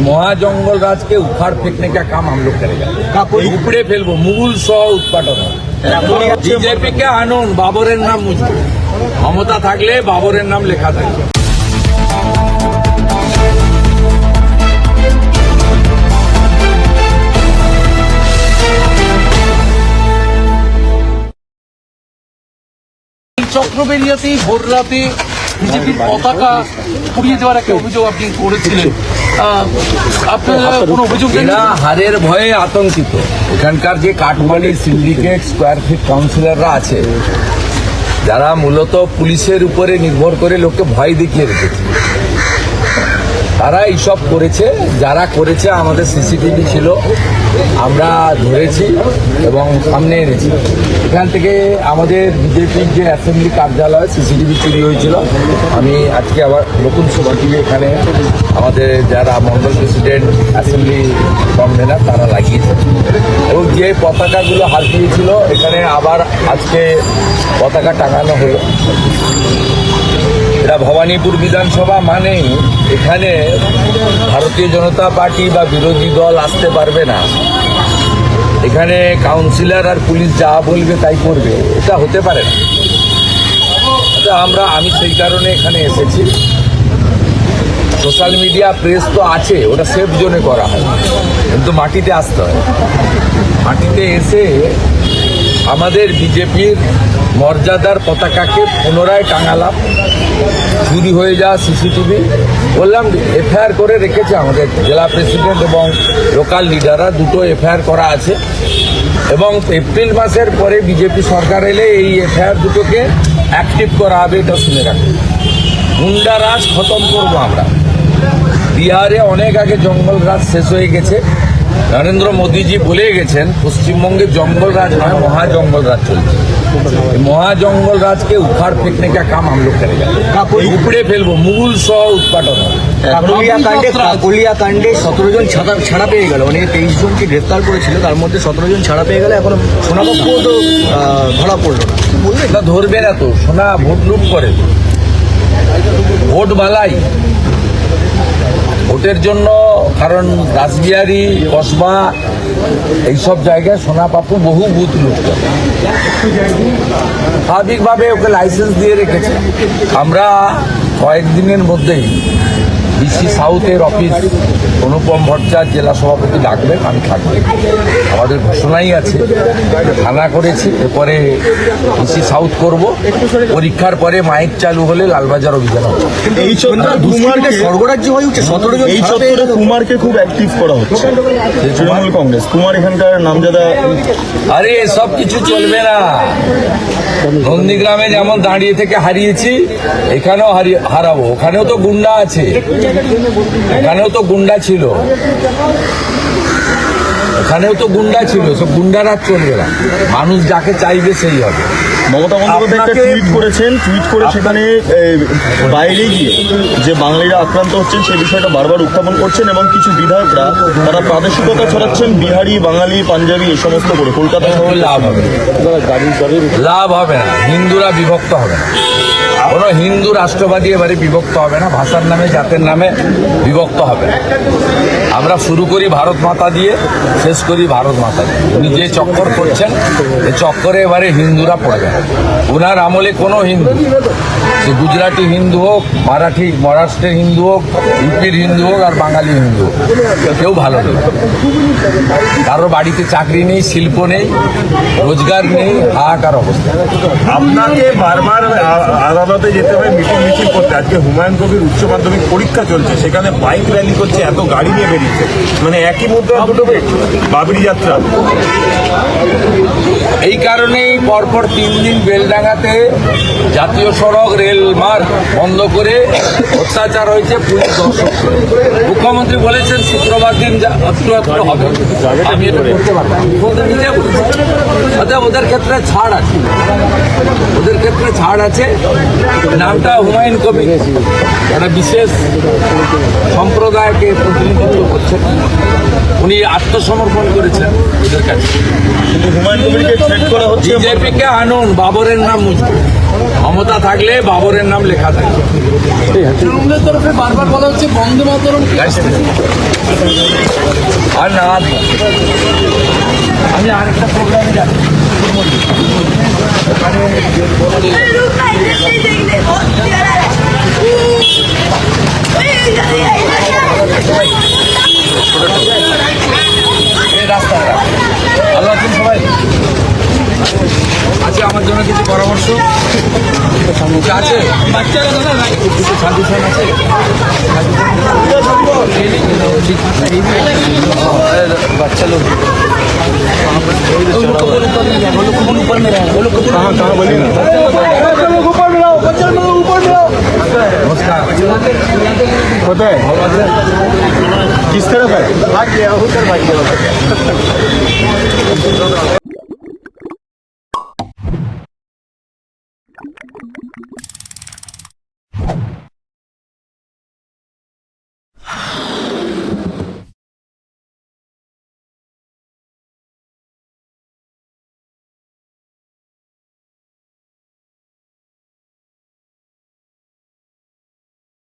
महा जंगल राज के उखाड़ फेंकने का काम हम लोग करेगा উপড়ে ফেলবো মুগুল সহ উৎপাদন বিজেপি কে আনুন বাবরের নাম মুছবো ক্ষমতা থাকলে বাবরের নাম লেখা থাকবে চক্রবেরিয়াতেই ভোর রাতে বিজেপির পতাকা পুড়িয়ে দেওয়ার একটা অভিযোগ আপনি করেছিলেন। আপনারা কোনো অভিযোগ জানেন? হারের ভয়ে আতঙ্কিত। এখানকার যে কাঠমালি সিন্ডিকেট স্কোয়ার ফিট কাউন্সিলররা আছে যারা মূলত পুলিশের উপরে নির্ভর করে লোককে ভয় দেখিয়ে রেখেছে। তারা এইসব করেছে, যারা করেছে আমাদের সিসিটিভি ছিল, আমরা ধরেছি এবং সামনে এনেছি। এখান থেকে আমাদের বিজেপির যে অ্যাসেম্বলি কার্যালয়, সিসিটিভি চুরি হয়েছিল। আমি আজকে আবার নতুন সিসিটিভি এখানে আমাদের যারা মন্ডল প্রেসিডেন্ট অ্যাসেম্বলি কনভেনার তারা লাগিয়েছে। এবং যে পতাকাগুলো হারিয়েছিল এখানে আবার আজকে পতাকা টাঙানো হলো। এটা ভবানীপুর বিধানসভা মানেই এখানে ভারতীয় জনতা পার্টি বা বিরোধী দল আসতে পারবে না। এখানে কাউন্সিলর আর পুলিশ যা বলবে তাই করবে, এটা হতে পারে না। আমরা, আমি সেই কারণে এখানে এসেছি। সোশ্যাল মিডিয়া, প্রেস তো আছে, ওটা সেফ জোনে করা হয়, কিন্তু মাটিতে আসতে হয়। মাটিতে এসে আমাদের বিজেপির মর্যাদার পতাকাকে পুনরায় টাঙালাম। চুরি হয়ে যাওয়া সিসিটিভি। বললাম, এফআইআর করে রেখেছে আমাদের জেলা প্রেসিডেন্ট এবং লোকাল লিডাররা। দুটো এফআইআর করা আছে এবং এপ্রিল মাসের পরে বিজেপি সরকার এলে এই এফআইআর দুটোকে অ্যাক্টিভ করা হবে, এটা শুনে রাখুন। গুন্ডারাজ খতম করব আমরা। বিহারে অনেক আগে জঙ্গল রাজ শেষ হয়ে গেছে। নরেন্দ্র মোদীজি বলে গেছেন পশ্চিমবঙ্গে জঙ্গল রাজ নয় মহা জঙ্গল রাজ চলছে। মহা জঙ্গল রাজকে উখাড় ফেঁকনে কা কাম হাম লোক করেগা উপড়ে ফেলব মুগুল সহ উৎপাটন কাকুলিয়া কাণ্ডে সতেরো জন ছাড়া ছাড়া পেয়ে গেল। অনেক তেইশ জনকে গ্রেফতার করেছিল তার মধ্যে সতেরো জন ছাড়া পেয়ে গেল এখন সোনাপক্ষ তো ধরা পড়ল না। ধরবে না তো। সোনা ভোট লুপ করে। ভোট বালাই ভোটের জন্য কারণ রাসবিহারি কসবা, এইসব জায়গায় সোনা পাপু বহু বুথ লুট করে স্বাভাবিকভাবে ওকে লাইসেন্স দিয়ে রেখেছে। আমরা কয়েকদিনের মধ্যেই ডিসি সাউথের অফিস অনুপম ভট্টাচার্য জেলা সভাপতি ডাকবেন আমি থাকব। আমাদের ঘোষণাই আছে থানা করেছি এরপরে ডিসি সাউথ করব। পরীক্ষার পরে মাইক চালু হলে লালবাজার অভিযান হবে। এই কুমারকে স্বর্গরাজ্য হয়ে উঠছে সতেরো জন এই চত্বরে কুমারকে খুব অ্যাক্টিভ করা হচ্ছে। তৃণমূল কংগ্রেস কুমার এখানকার নামজাদা আরে সব কিছু চলবে না। নন্দীগ্রামে যেমন দাঁড়িয়ে থেকে হারিয়েছি, এখানেও হারাবো। ওখানেও তো গুন্ডা আছে। এখানেও তো গুন্ডা ছিল। ওখানেও তো গুন্ডা ছিল সব গুন্ডারা চলবে না মানুষ যাকে চাইবে সেই হবে। মমতা বন্দ্যোপাধ্যায় একটা টুইট করেছেন টুইট করে সেখানে বাইরে গিয়ে যে বাঙালিরা আক্রান্ত হচ্ছেন সেই বিষয়টা বারবার উত্থাপন করছেন এবং কিছু বিধায়করা তারা প্রাদেশিকতা ছড়াচ্ছেন বিহারি বাঙালি পাঞ্জাবি এই সমস্ত করে। কলকাতা শহরে লাভ হবে লাভ হবে না। হিন্দুরা বিভক্ত হবে না। কোনো হিন্দু রাষ্ট্রবাদী এবারে বিভক্ত হবে না। ভাষার নামে জাতের নামে বিভক্ত হবে আমরা শুরু করি ভারত মাতা দিয়ে শেষ করি ভারত মাতা। উনি যে চক্কর করছেন এই চক্করে এবারে হিন্দুরা পড়বে না ওনার আমলে কোনো হিন্দু। সে গুজরাটি হিন্দু হোক, মারাঠি মহারাষ্ট্রের হিন্দু হোক, ইউপির হিন্দু হোক, আর বাঙালি হিন্দু হোক, কেউ ভালো নেই। কারোর বাড়িতে চাকরি নেই, শিল্প নেই, রোজগার নেই, হাহাকার অবস্থা। আপনাকে বারবার আদালতে যেতে হয় মিটিং মিছিল করতে। আজকে হুমায়ুন কবির উচ্চ মাধ্যমিক পরীক্ষা চলছে, সেখানে বাইক র্যালি করছে, এত গাড়ি নিয়ে বেরিয়েছে। মানে একই মুদ্রা দুটো বাবরি যাত্রা। এই কারণেই পরপর তিন দিন বেলডাঙ্গাতে জাতীয় সড়ক রেল মার্গ বন্ধ করে অত্যাচার হয়েছে পুলিশ দর্শক মুখ্যমন্ত্রী বলেছেন, শুক্রবার দিন হবে। পারব ওদের ক্ষেত্রে ছাড় আছে। ওদের ক্ষেত্রে ছাড় আছে। নামটা হুমায়ুন কবির। একটা বিশেষ সম্প্রদায়কে প্রতিনিধিত্ব করছেন, উনি আত্মসমর্পণ করেছেন ওদের কাছে কিন্তু হুমায়ুন কবিরকে থ্রেট করা হচ্ছে বিজেপিকে আনুন বাবরের নাম মুছবো ক্ষমতা থাকলে বাবরের নাম লেখা থাকে তৃণমূলের তরফে বারবার বলা হচ্ছে বন্দে মাতরম আর না আমি আরেকটা প্রোগ্রামে যাচ্ছি এই রাস্তায় ভালো আছেন সবাই আছে আমার জন্য কিছু পরামর্শ কিছু আছে বাচ্চারা দাদা নাই কিছু সাজেশন আছে বাচ্চা লোক নমস্কার কোথায় ভালো আছেন কিস तरफ है